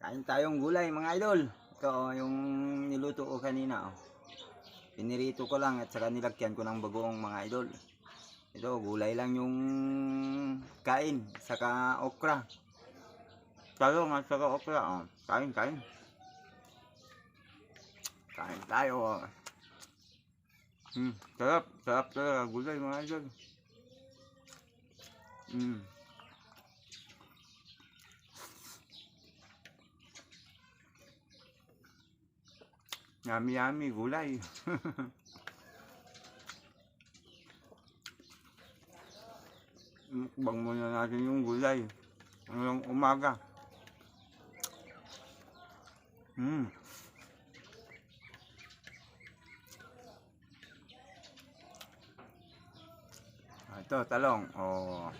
Kain tayong gulay mga idol. Ito yung niluto ko kanina. Oh. Pinirito ko lang at saka nilagyan ko ng bagoong mga idol. Ito, gulay lang yung kain. Saka okra. Talong at saka okra. Oh. Kain, kain. Kain tayo. Oh. Hmm, sarap. Sarap talaga. Gulay mga idol. Hmm. Yummy yummy gulay. Mukbang muna natin yung gulay. Hanggang umaga. Ah, Ito, talong. Oh.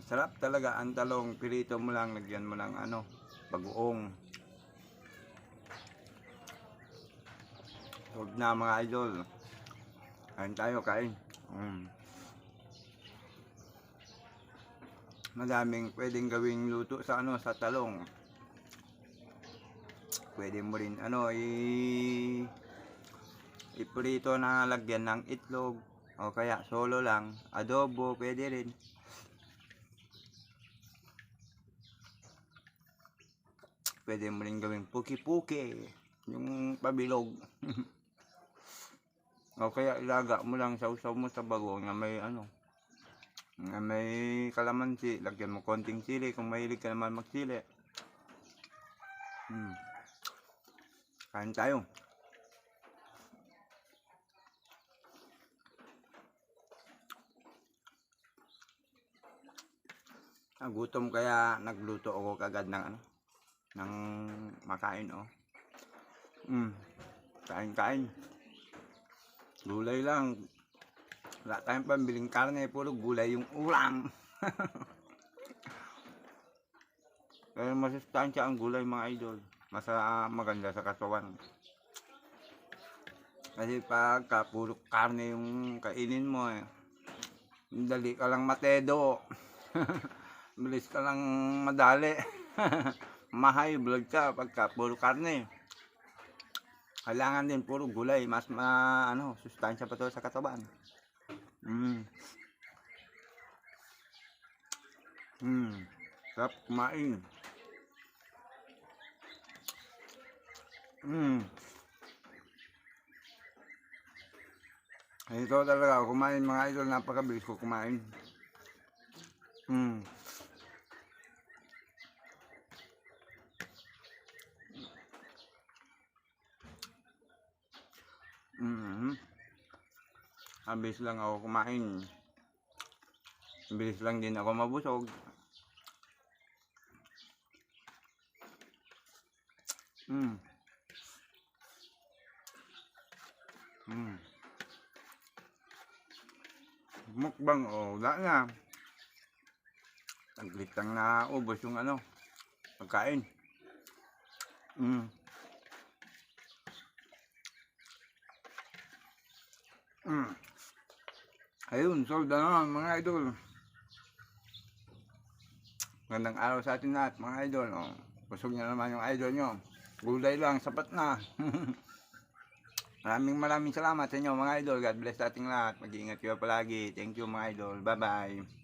Masarap talaga ang talong. Pirito mo lang, lagyan mo ng ano, bagoong. Huwag na mga idol. Kain tayo, kain. Mm. Madaming pwedeng gawing luto sa ano sa talong. Pwede mo rin ano i iprito na lagyan ng itlog o kaya solo lang, adobo pwede rin. Pwede mo rin gawing puki-puki, yung pabilog. O kaya ilaga mo lang sa usaw mo sa bago na may ano. Na may kalamansi, lagyan mo konting sili kung mahilig ka naman magsili. Hmm. Kain tayo. Ah, gutom kaya nagluto ako kagad ng ano ng makain oh. Mm. Kain kain. Gulay lang. Wala tayong pambiling karne, puro gulay yung ulam. Kaya masustansya ang gulay mga idol. Masa maganda sa katawan. Kasi pagka puro karne yung kainin mo eh. Dali ka lang matedo. Bilis ka lang madali. Mahay blood ka pagka puro karne. Kailangan din puro gulay, mas ma, ano, sustansya pa to sa katawan. Mm. Mm. Sarap kumain. Mm. Ito talaga, kumain mga idol, napakabilis ko kumain. Mm. Mm-hmm. Mabilis lang ako kumain. Mabilis lang din ako mabusog. Mm. Mm. Mukbang oh, wala na. Taglit lang na ubos yung ano, pagkain. Mm. Mm. Ayun, sold na mga idol. Magandang araw sa atin lahat mga idol. Oh. Busog niya naman yung idol nyo. Gulay lang, sapat na. maraming maraming salamat sa inyo mga idol. God bless sa ating lahat. Mag-iingat kayo palagi. Thank you mga idol. Bye bye.